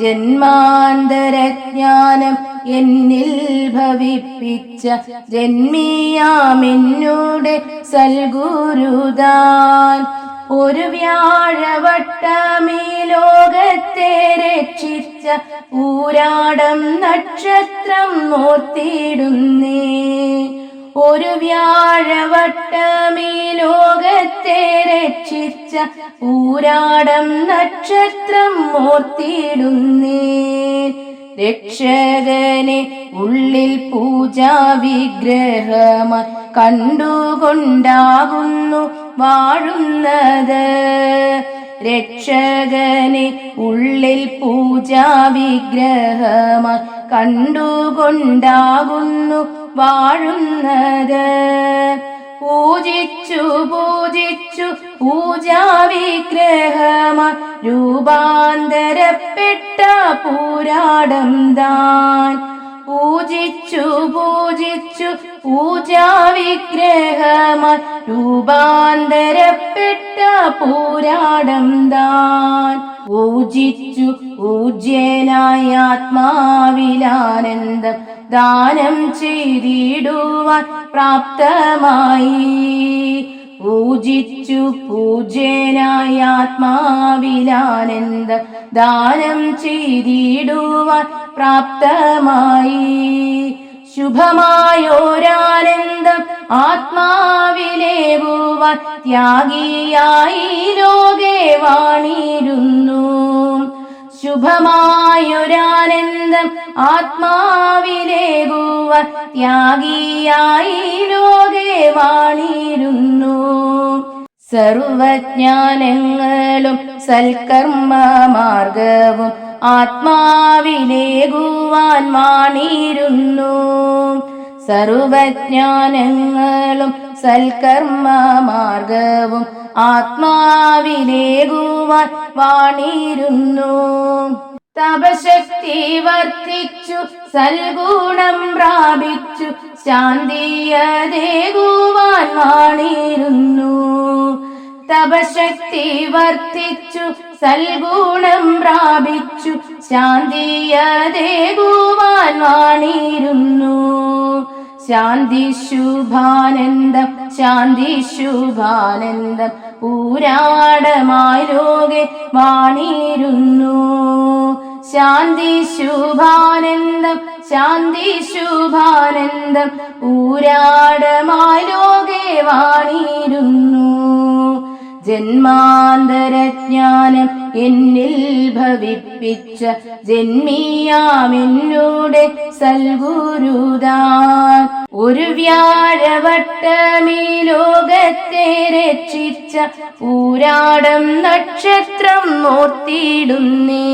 ജന്മാന്തരജ്ഞാനം എന്നിൽ ഭവിപ്പിച്ച ജന്മിയാമിന്നൂടെ സൽഗുരുദാൻ. ഒരു വ്യാഴവട്ടമീ ലോകത്തെ രക്ഷിച്ച ഊരാടം നക്ഷത്രം നോർത്തിയിടുന്നേ ഒരു വ്യാഴവട്ടമീ ലോകത്തെ രക്ഷിച്ച ഊരാടം നക്ഷത്രം മൂർത്തിയിടുന്നേ രക്ഷകനെ ഉള്ളിൽ പൂജാ വിഗ്രഹമായി കണ്ടുകൊണ്ടാകുന്നു വാഴുന്നത്. രക്ഷകനെ ഉള്ളിൽ പൂജാ വിഗ്രഹമായി കണ്ടുകൊണ്ടാകുന്നു വാഴുന്നത്. പൂജിച്ചു പൂജിച്ചു പൂജാ വിഗ്രഹമായി രൂപാന്തരപ്പെട്ട പൂരാടം താൻ. പൂജിച്ചു പൂജിച്ചു പൂജാ വിഗ്രഹമായി രൂപാന്തരപ്പെട്ട പൂരാടം താൻ. പൂജിച്ചു പൂജ്യനായ ആത്മാവിലാനന്ദം ദാനം ചെയ്തിടുവാൻ പ്രാപ്തമായി. പൂജിച്ചു പൂജ്യനായ ആത്മാവിലാനന്ദം ദാനം ചെയ്തിടുവാൻ പ്രാപ്തമായി. ശുഭമായോരാനന്ദം ആത്മാവിലേവുവാൻ ത്യാഗിയായി ലോകെ വാണിരുന്നു. ശുഭമായൊരാനന്ദം ആത്മാവിലേകുവാൻ ത്യാഗിയായി ലോകെ വാണിരുന്നു. സർവജ്ഞാനങ്ങളും സൽക്കർമ്മ മാർഗവും ആത്മാവിലേകുവാൻ വാണിരുന്നു. സർവജ്ഞാനങ്ങളും സൽക്കർമ്മ മാർഗവും ആത്മാവിലേകുവാൻ വാണിരുന്നു. തപശക്തി വർദ്ധിച്ചു സൽഗുണം പ്രാപിച്ചു ശാന്തിയതേകുവാൻ വാണിരുന്നു. തപശക്തി വർദ്ധിച്ചു സൽഗുണം പ്രാപിച്ചു ശാന്തിയതേകുവാൻ വാണിരുന്നു. ശാന്തി ശുഭാനന്ദം ശാന്തി ശുഭാനന്ദം. പൂരാടമായി ലോകെ വാണിരുന്നു. ശാന്തി ശുഭാനന്ദം ശാന്തി ശുഭാനന്ദം. പൂരാടമായി ലോകെ വാണിരുന്നു. ജന്മാന്തരജ്ഞാനം എന്നിൽ ഭവിപ്പിച്ച ജന്മിയാമെന്നോടെ സൽഗുരുദാൻ ഒരു വ്യാഴവട്ടമീ ലോകത്തെ രക്ഷിച്ച ഊരാടം നക്ഷത്രം നോർത്തിടുന്നേ